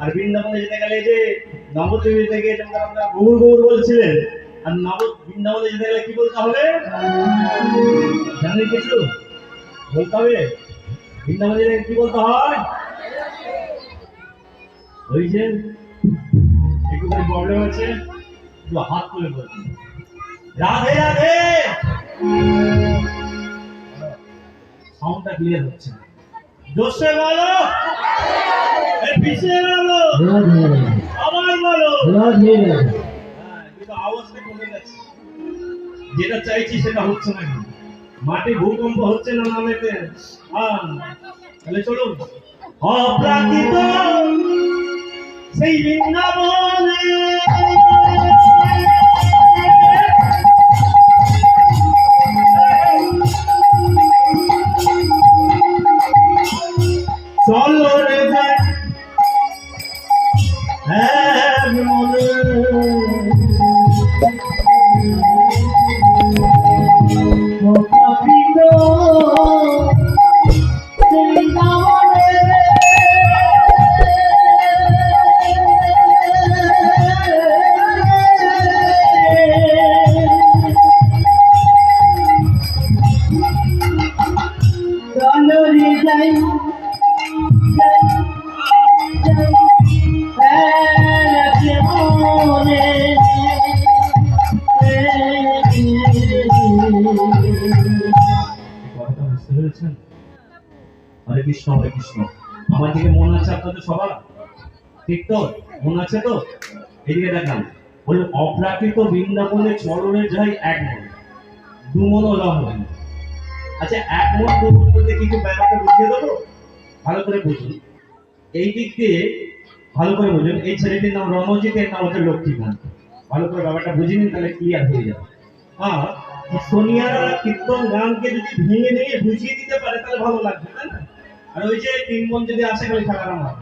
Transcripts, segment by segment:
আর বৃন্দাবনে যেতে গেলে যে নবদ্বীপে থেকে যেমন আপনারা গৌর গৌর বলছিলেন, আর নব বৃন্দাবনে যেতে গেলে কি বলতে হবে? কিছু? বলতে হবে? বৃন্দাবনে যেতে কি বলতে হয়? হয়েছে একটু করে প্রবলেম আছে একটু হাত তুলে রাধে রাধে! সাউন্ডটা ক্লিয়ার হচ্ছে না। বলো। পিছিয়ে যাচ্ছে যেটা চাইছি সেটা হচ্ছে না মাটি ভূকম্প হচ্ছে না নামেতে তাহলে চলুন অপ্রাকৃত সেই চলো ঠিক তো? মন আছে তো? এদিকে দেখান। বলে অপ্রাকৃত বৃন্দাবনে চরণে যাই এক মন দু মন লঙ্ঘন আচ্ছা এক মন বলতে কি একটু ব্যাপারটা বুঝিয়ে দেবো? ভালো করে বুঝুন। এই দিক দিয়ে ভালো করে বুঝুন। এই ছেলেটির নাম রণজিৎ, এর নাম হচ্ছে লক্ষ্মীকান্ত। ভালো করে ব্যাপারটা বুঝে নিন, তাহলে ক্লিয়ার হয়ে যাবে। হ্যাঁ সোনিয়ারা কীর্তন গানকে যদি ভেঙে বুঝিয়ে দিতে পারে, তাহলে ভালো লাগবে, তাই না? আর ওই যে যদি আসে খালি খেলার আমার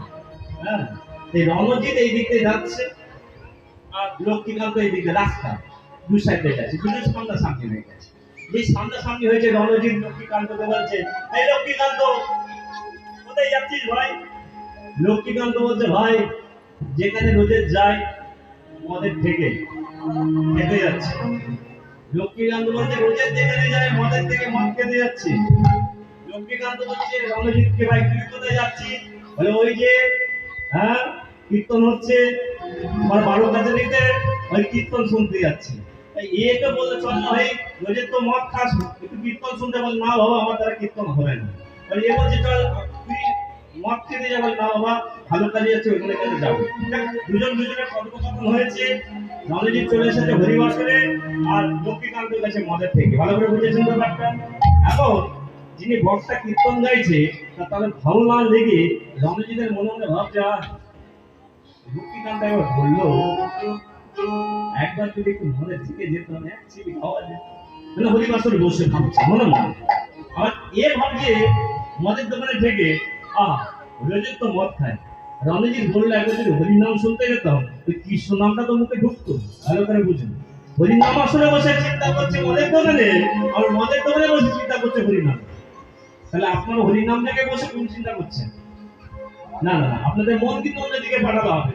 হ্যাঁ? এই রণজিৎ এই দিক দিয়ে যাচ্ছে, আর লক্ষ্মীকান্ত এই দিকে রাস্তা। দু সাইডে দুটো সামনে হয়ে গেছে। যে সামনা হয়েছে, রণজিৎ লক্ষ্মীকান্তকে বলছে, এই লক্ষ্মীকান্ত, কোথায় যাচ্ছিস ভাই? লক্ষ্মীকান্ত বলছে, ভাই, যেখানে রোজের যাই, মদের থেকে খেতে যাচ্ছে। লক্ষ্মীকান্ত বলছে, রোজের যেখানে যায় মদের থেকে মদ খেতে যাচ্ছে। লক্ষ্মীকান্ত বলছে রণজিৎকে ভাই, তুই কোথায় যাচ্ছিস? বলে, ওই যে হ্যাঁ কীর্তন হচ্ছে, আমার বারো কাছে নিতে ওই কীর্তন শুনতে যাচ্ছি। একে বলতে চল না ভাই রোজের তো মদ খাস একটু কীর্তন শুনতে বল, না বাবা, আমার দ্বারা কীর্তন হবে না। এ বলছে, চল, তুই মদ খেতে যাব না বাবা, ভালো কাজে যাচ্ছে ওইখানে কাজে যাব। দুজন দুজনের কথোপকথন হয়েছে রণজিৎ চলে এসেছে হরিবাসরে আর লক্ষ্মীকান্ত গেছে মদের থেকে ভালো করে বুঝেছেন ব্যাপারটা? এখন যিনি বক্সা কীর্তন গাইছে, তা তাদের ভালো না লেগে রণজিতের মনে মনে ভাবছে লক্ষ্মীকান্ত একবার বলল একবার যদি একটু মনের দিকে যেত না এক চিবি খাওয়া যেত মানে হরিবাসরে বসে ভাবছে মনে মনে। এ ভাবছে মদের দোকানে থেকে আহ তো মদ খায়। একবার হরিনাম শুনতে যেতাম ওই কৃষ্ণ নামটা তো মুখে ঢুকতো ভালো করে বুঝুন। হরিনাম আসলে বসে চিন্তা করছে মদের দোকানে আর মদের দোকানে বসে চিন্তা করছে হরিনাম তাহলে আপনার হরিনাম থেকে বসে কোন চিন্তা করছেন? না না, আপনাদের মন কিন্তু অন্যদিকে পাঠাতে হবে।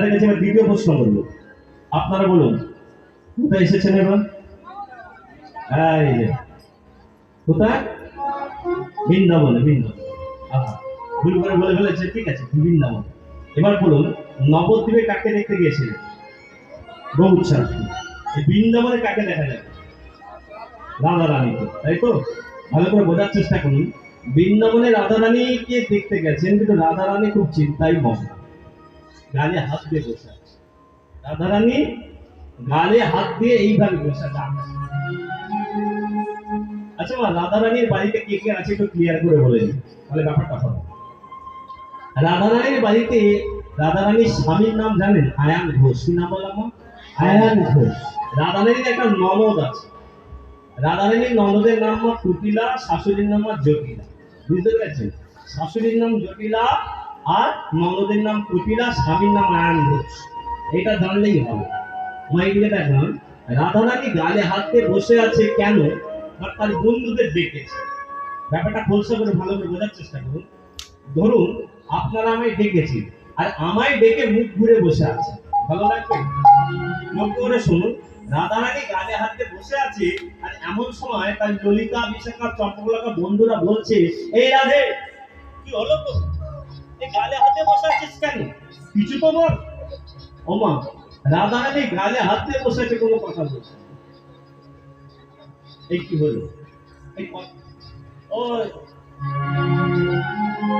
আপনাদের কাছে এবার দ্বিতীয় প্রশ্ন করব আপনারা বলুন, কোথায় এসেছেন এবার? এই যে, কোথায়? বৃন্দাবনে, বৃন্দাবন। ভুল করে বলে ফেলেছে, ঠিক আছে, বৃন্দাবন। এবার বলুন, নবদ্বীপে কাকে দেখতে গিয়েছিলেন? গৌচ্ছাদ এই বৃন্দাবনে কাকে দেখা যায়? রাধা রানীকে, তাই তো? ভালো করে বোঝার চেষ্টা করুন। বৃন্দাবনে রাধা রানীকে দেখতে গেছেন? কিন্তু রাধা রানী খুব চিন্তায় মগ্ন গালে হাত দিয়ে বসে আছে। রাধা রানী গালে হাত দিয়ে এইভাবে বসে আছে আচ্ছা মা রাধা রানীর বাড়িতে কে কে আছে একটু ক্লিয়ার করে বলে তাহলে ব্যাপারটা হবে। রাধা রানীর বাড়িতে রাধা রানীর স্বামীর নাম জানেন? আয়ান ঘোষ। কি নাম বললাম আয়ান ঘোষ। রাধারানীর একটা ননদ আছে। রাধা রানীর ননদের নাম মা কুটিলা শাশুড়ির নাম মা জটিলা বুঝতে পেরেছেন? শাশুড়ির নাম জটিলা আর ননদের নাম কুটিলা স্বামীর নাম আয়ান ঘোষ এটা জানলেই হবে। মা এদিকে দেখলাম রাধা রানী গালে হাত দিয়ে বসে আছে কেন? আর তার বন্ধুদের ডেকেছে ব্যাপারটা খোলসা করে ভালো করে বোঝার চেষ্টা করুন। ধরুন, আপনারা আমায় ডেকেছেন আর আমায় ডেকে মুখ ঘুরে বসে আছে। ভালো লাগবে? লক্ষ্য করে শুনুন। রাধা রাধারানী গালে হাতে বসে আছে, আর এমন সময় তার ললিতা বিশাখা চম্পকলাকা বন্ধুরা বলছে, এই রাধে, কি হলো তো? গালে হাতে বসে কেন? কিছু তো বল। ওমা রাধারানী গালে হাত দিয়ে বসে আছে কোনো কথা বলছে এই কি হলো? এই ক-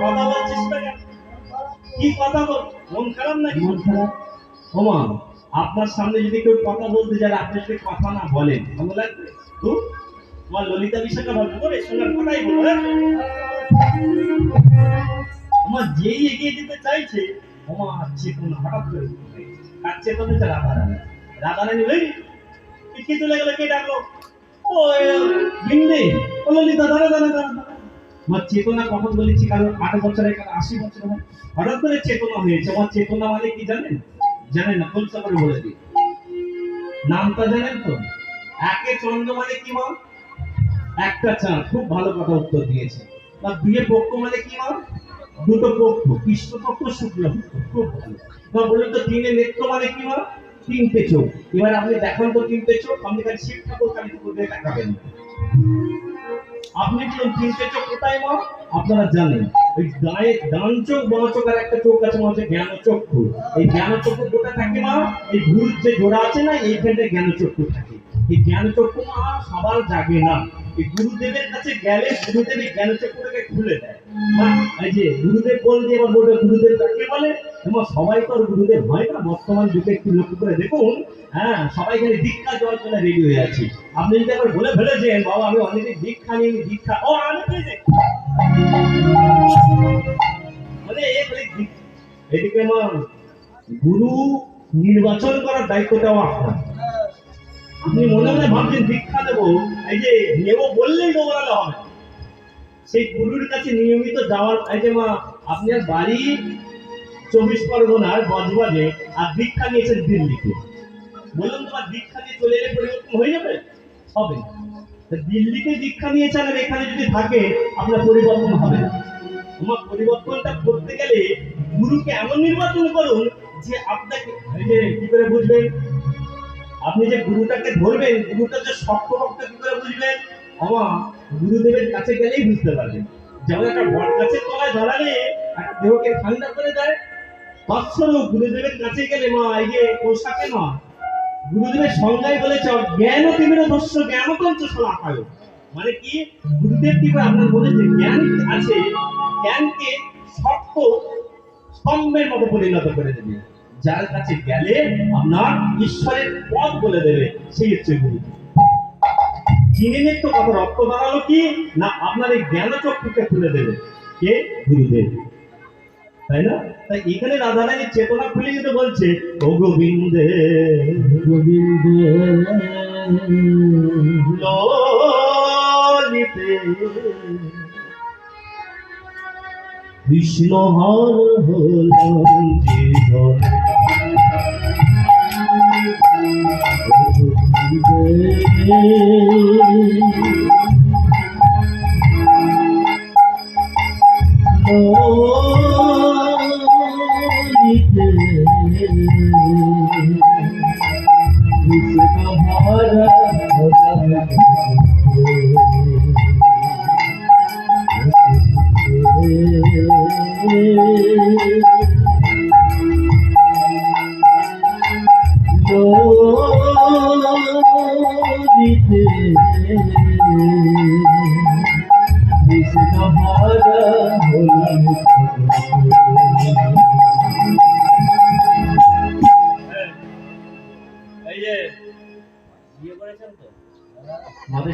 কথা বলছিস না কি কথা বল? মন খারাপ নাকি? মন খারাপ। ওমা আপনার সামনে যদি কেউ কথা বলতে যায় আপনি যদি কথা না বলেন ভালো লাগবে? তো তোমার ললিতা বিশাখা ভালো করে সঙ্গে কথাই বলো হ্যাঁ? ওমা যেই এগিয়ে যেতে চাইছে ওমা চেতনা হঠাৎ করে কার চেতনা হচ্ছে রাধা রানী ওই কে চলে কে ডাকলো? ও বিন্দে দাঁড়া দাঁড়া দাঁড়া। আমার চেতনা কখন বলেছি? কারণ আট কারণ আশি বছর হয় হঠাৎ করে চেতনা হয়েছে। আমার চেতনা মানে কি জানেন? জানেন না বলে দিই। নামটা জানেন তো? একে চন্দ্র মানে কি মা? একটা চাঁদ। খুব ভালো কথা উত্তর দিয়েছে। বা দুয়ে পক্ষ মানে কি মা? দুটো পক্ষ কৃষ্ণ পক্ষ শুক্ল পক্ষ খুব ভালো বা বলুন তো তিনে নেত্র মানে কি মা তিনটে চোখ। এবার আপনি দেখান তো তিনটে চোখ আপনি খালি শিব ঠাকুর কালী দেখাবেন। আপনি কি তিনটে চোখ কোথায় মা? আপনারা জানেন, ওই গায়ে ডান চোখ, বাঁ চোখ আর একটা চোখ আছে মা হচ্ছে জ্ঞান চক্ষু এই জ্ঞান চক্ষু কোথায় থাকে মা? এই ভুল যে জোড়া আছে না, এইখানটায় জ্ঞান চক্ষু থাকে। এই জ্ঞান সবার জাগে না। এই গুরুদেবের কাছে গেলে গুরুদেব এই জ্ঞান চক্ষুটাকে খুলে দেয়। এই যে গুরুদেব বলবে গুরুদেব বলে? এবং সবাই তো আর গুরুদেব হয় না বর্তমান যুগে একটু লক্ষ্য করে দেখুন। হ্যাঁ সবাই দীক্ষা দেওয়ার জন্য রেডি হয়ে আছে। আপনি যদি একবার বলে ফেলেছেন, বাবা, আমি অনেকে দীক্ষা নিয়ে দীক্ষা, ও পেয়েছি মানে। এদিকে আমার গুরু নির্বাচন করার দায়িত্ব দেওয়া আপনার। আপনি মনে মনে ভাবছেন দীক্ষা দেবো? এই যে নেব বললেই দৌড়ালে হবে। সেই গুরুর কাছে নিয়মিত যাওয়ার এই যে মা আপনার বাড়ি চব্বিশ পরগনার বজবাজে আর দীক্ষা নিয়েছেন দিল্লিতে। বলুন তোমার দীক্ষা নিয়ে চলে এলে পরিবর্তন হয়ে যাবে? হবে। দিল্লিতে দীক্ষা নিয়েছেন আর এখানে যদি থাকে, আপনার পরিবর্তন হবে না। তোমার পরিবর্তনটা করতে গেলে গুরুকে এমন নির্বাচন করুন যে আপনাকে কি করে বুঝবেন আপনি যে গুরুটাকে ধরবেন, গুরুটা যে শক্ত ভক্ত, কি করে বুঝবেন? আমা গুরুদেবের কাছে গেলেই বুঝতে পারবেন। যেমন একটা বট গাছের তলায় একটা দেহকে ঠান্ডা করে দেয় তৎসরূপ গুরুদেবের কাছে গেলে, মা, এই যে পোশাকে মা, গুরুদেবের সংজ্ঞায় বলেছে, জ্ঞান তীব্র দস্য জ্ঞানতন্ত্র সলাকায় মানে কি? গুরুদেব কি করে আপনার যে জ্ঞান আছে, জ্ঞানকে শক্ত স্তম্ভের মতো পরিণত করে দেবে। যার কাছে গেলে আপনার ঈশ্বরের পথ বলে দেবে সেই হচ্ছে গুরু। কত রক্ত দাঁড়াল কি? না আপনার এই জ্ঞান চক্ষুকে খুলে দেবে কে? গুরুদেব। তাই না? তাই এখানে রাধারানী চেতনা খুলে যেতে বলছে ও গোবিন্দে গোবিন্দে কৃষ্ণ হর হল জীবন এই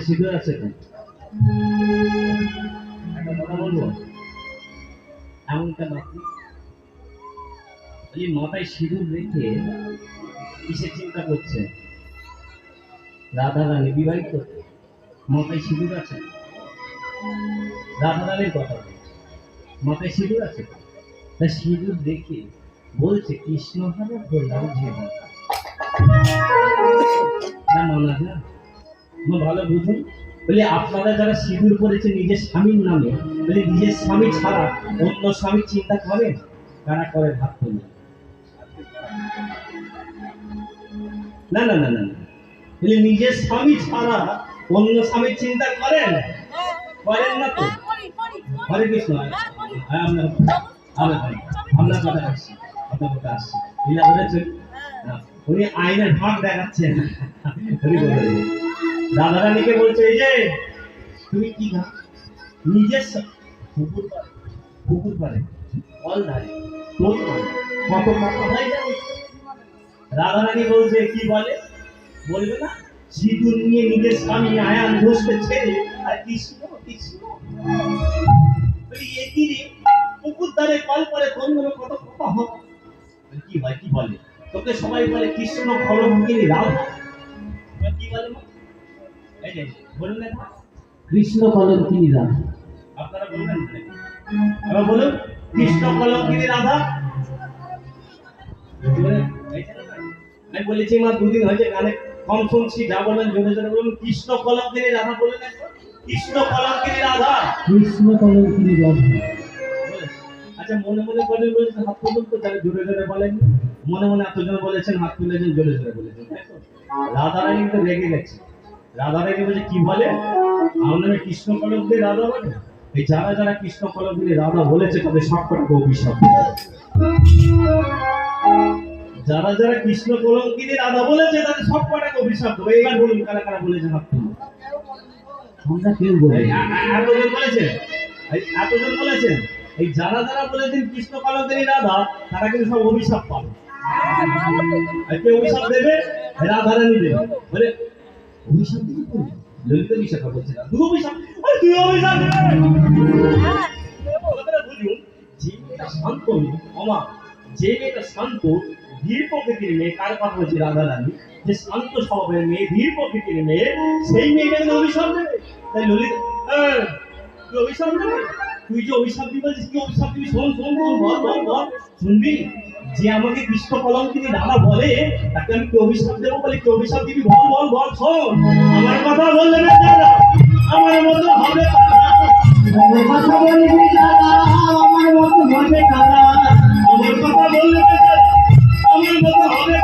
সিঁদুর আছে? কেন কথা মাথায় সিঁদুর আছে? সিঁদুর দেখে বলছে, কৃষ্ণ হারে বললাম না মানা ভালো বুঝুন। বলি, আপনারা যারা সিঁদুর করেছে নিজের স্বামীর নামে, বলি, নিজের স্বামী ছাড়া অন্য স্বামীর চিন্তা কারা করে ভাব তুলে না না না না বলি, নিজের স্বামী ছাড়া অন্য স্বামীর চিন্তা করেন? করেন না তো। হরে কৃষ্ণ। হ্যাঁ আপনার আপনার কথা আসছি আপনার কথা আসছি। উনি আইনের ভাগ দেখাচ্ছেন। উনি বলে। রাধা রানীকে বলছে, এই যে, তুমি কি না? নিজের পুকুর পারে পুকুর পারে অল ধারে তোর পারে কত কথা হয় জানি? রাধা রানী বলছে, কি বলে? বলবে না, সিঁদুর নিয়ে নিজের স্বামী আয়ান ঘোষকে ছেড়ে, আর কৃষ্ণ কৃষ্ণ। বলি পুকুর ধারে কল করে, কোন কত কথা হবে কি হয়, কি বলে? তোকে সবাই বলে, কৃষ্ণ ফলমুখিনী রাধা বলুন কৃষ্ণ কলঙ্কিনী রাধা। আপনারা বলবেন? এবার বলুন কৃষ্ণ কলঙ্কিনী রাধা? আমি বলেছি মা দুদিন হয়েছে কানে কম শুনছি যা জোরে জোরে বলুন। কৃষ্ণ কলঙ্কিনী রাধা। কৃষ্ণ কলঙ্কিনী রাধা? কৃষ্ণ কলঙ্কিনী রাধা। আচ্ছা মনে মনে বলেছেন হাত তুলুন তো তাহলে জোরে জোরে বলেন। মনে মনে এতজন বলেছেন হাত তুলেছেন জোরে জোরে বলেছেন তাই তো? রাধারানী তো রেগে গেছে। রাধারানী বলে কি বলে? আমার নামে কৃষ্ণ কলম দিয়ে রাধা বলে? এই যারা যারা কৃষ্ণ কলম দিয়ে রাধা বলেছে তাদের সবকটাকে অভিশাপ দেবে। যারা যারা কৃষ্ণ কলঙ্কিনী রাধা বলেছে তাদের সবকটাকে অভিশাপ দেবে এবার বলুন কারা কারা বলেছে হাত তুলুন আমরা কেউ বলি এতজন বলেছেন? এই এতজন বলেছেন? এই যারা যারা বলেছেন কৃষ্ণ কলঙ্কিনী রাধা তারা কিন্তু সব অভিশাপ পাবে। আর কে অভিশাপ দেবে? রাধারানী দেবে। বলে অভিশাপ যে মেয়েটা শান্ত অমা, যে মেয়েটা শান্ত, ধীর প্রকৃতির মেয়ে, কার কথা বলছি রাধারানী? যে শান্ত স্বভাবের মেয়ে, ধীর প্রকৃতির মেয়ে, সেই মেয়েটা কিন্তু অভিশাপ দেবে। তাই শোন শোন শুনবি? যে আমাকে কৃষ্ণ কলম তিনি দাদা বলে তাকে আমি কে অভিশাপ দেবো? বলে কে অভিশাপ দিবি? বল বল বল শোন। আমার কথা বললে না দাদা আমার মতো হবে আমার কথা বলবি আমার মতো হবে দাদা আমার কথা বললে আমার মতো হবে